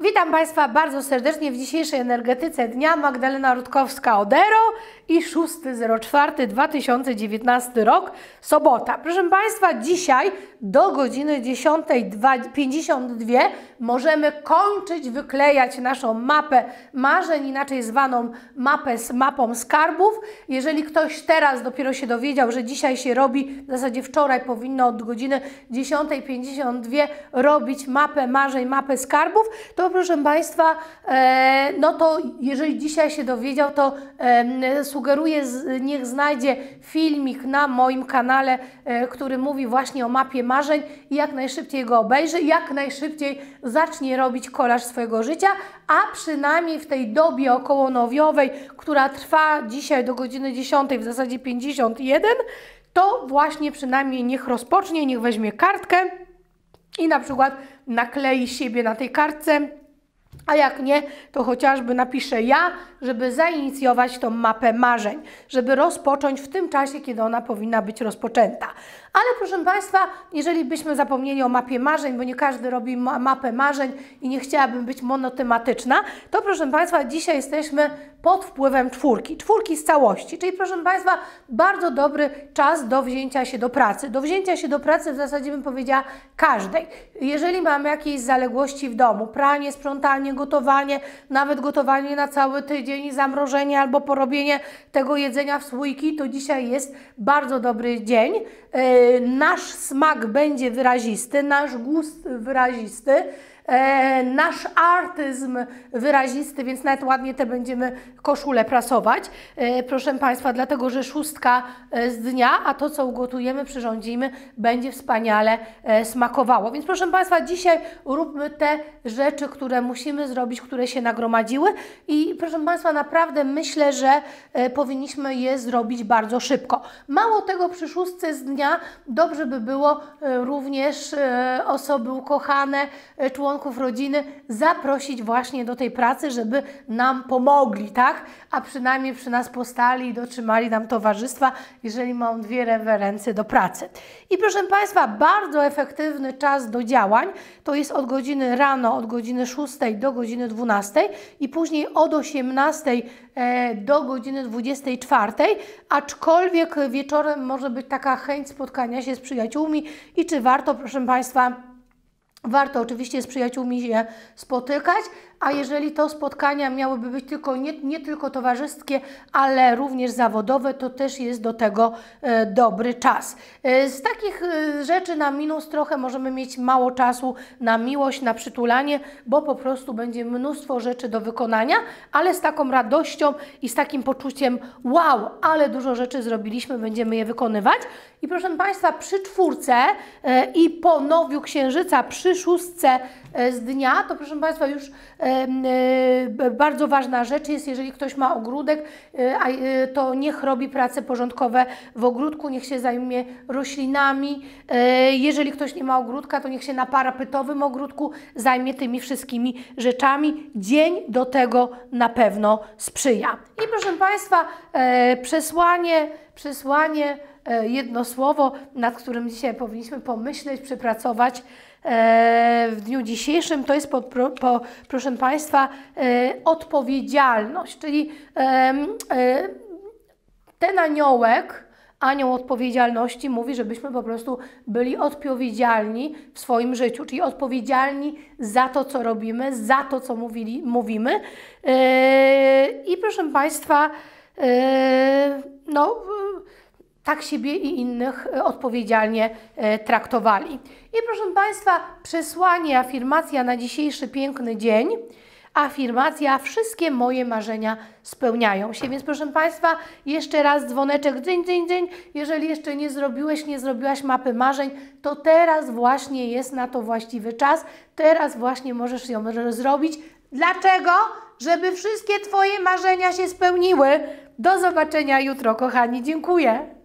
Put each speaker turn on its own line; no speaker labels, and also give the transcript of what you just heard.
Witam Państwa bardzo serdecznie w dzisiejszej energetyce dnia. Magdalena Rutkowska-Odero i 6.04.2019 rok, sobota. Proszę Państwa, dzisiaj do godziny 10.52 możemy kończyć wyklejać naszą mapę marzeń, inaczej zwaną mapę z mapą skarbów. Jeżeli ktoś teraz dopiero się dowiedział, że dzisiaj się robi, w zasadzie wczoraj powinno od godziny 10.52 robić mapę marzeń, mapę skarbów, to proszę Państwa, e, no to jeżeli dzisiaj się dowiedział, to e, sugeruję, niech znajdzie filmik na moim kanale, e, który mówi właśnie o mapie marzeń i jak najszybciej go obejrzy, jak najszybciej zacznie robić kolaż swojego życia, a przynajmniej w tej dobie okołonowiowej, która trwa dzisiaj do godziny 10, w zasadzie 51, to właśnie przynajmniej niech rozpocznie, niech weźmie kartkę i na przykład naklei siebie na tej kartce a jak nie, to chociażby napiszę ja, żeby zainicjować tą mapę marzeń, żeby rozpocząć w tym czasie, kiedy ona powinna być rozpoczęta. Ale proszę Państwa, jeżeli byśmy zapomnieli o mapie marzeń, bo nie każdy robi ma mapę marzeń i nie chciałabym być monotematyczna, to proszę Państwa, dzisiaj jesteśmy pod wpływem czwórki, czwórki z całości, czyli proszę Państwa, bardzo dobry czas do wzięcia się do pracy. Do wzięcia się do pracy w zasadzie bym powiedziała każdej. Jeżeli mamy jakieś zaległości w domu, pranie, sprzątanie, gotowanie, nawet gotowanie na cały tydzień, zamrożenie albo porobienie tego jedzenia w słoiki, to dzisiaj jest bardzo dobry dzień. Yy, nasz smak będzie wyrazisty, nasz gust wyrazisty e, nasz artyzm wyrazisty, więc nawet ładnie te będziemy koszule prasować. E, proszę Państwa, dlatego, że szóstka e, z dnia, a to, co ugotujemy, przyrządzimy, będzie wspaniale e, smakowało. Więc proszę Państwa, dzisiaj róbmy te rzeczy, które musimy zrobić, które się nagromadziły i proszę Państwa, naprawdę myślę, że e, powinniśmy je zrobić bardzo szybko. Mało tego, przy szóstce z dnia dobrze by było e, również e, osoby ukochane, e, członków rodziny zaprosić właśnie do tej pracy, żeby nam pomogli, tak? A przynajmniej przy nas postali i dotrzymali nam towarzystwa, jeżeli mam dwie rewerencje do pracy. I proszę Państwa, bardzo efektywny czas do działań to jest od godziny rano, od godziny 6 do godziny 12 i później od 18 e, do godziny 24, aczkolwiek wieczorem może być taka chęć spotkania się z przyjaciółmi i czy warto, proszę Państwa, Warto oczywiście z przyjaciółmi się spotykać, a jeżeli to spotkania miałyby być tylko nie, nie tylko towarzyskie, ale również zawodowe, to też jest do tego e, dobry czas. E, z takich e, rzeczy na minus trochę możemy mieć mało czasu na miłość, na przytulanie, bo po prostu będzie mnóstwo rzeczy do wykonania, ale z taką radością i z takim poczuciem wow, ale dużo rzeczy zrobiliśmy, będziemy je wykonywać. I proszę Państwa, przy czwórce e, i po nowiu księżyca, przy szóstce e, z dnia, to proszę Państwa już e, bardzo ważna rzecz jest, jeżeli ktoś ma ogródek, to niech robi prace porządkowe w ogródku, niech się zajmie roślinami. Jeżeli ktoś nie ma ogródka, to niech się na parapetowym ogródku zajmie tymi wszystkimi rzeczami. Dzień do tego na pewno sprzyja. I proszę Państwa, przesłanie, przesłanie E, jedno słowo, nad którym dzisiaj powinniśmy pomyśleć, przepracować e, w dniu dzisiejszym, to jest, po, po, proszę Państwa, e, odpowiedzialność, czyli ten aniołek, anioł odpowiedzialności mówi, żebyśmy po prostu byli odpowiedzialni w swoim życiu, czyli odpowiedzialni za to, co robimy, za to, co mówili, mówimy. I proszę Państwa, no tak siebie i innych e, odpowiedzialnie e, traktowali. I proszę Państwa, przesłanie, afirmacja na dzisiejszy piękny dzień. Afirmacja, wszystkie moje marzenia spełniają się. Więc proszę Państwa, jeszcze raz dzwoneczek, dzień, dzień, dzień. Jeżeli jeszcze nie zrobiłeś, nie zrobiłaś mapy marzeń, to teraz właśnie jest na to właściwy czas. Teraz właśnie możesz ją zrobić. Dlaczego? Żeby wszystkie Twoje marzenia się spełniły. Do zobaczenia jutro, kochani. Dziękuję.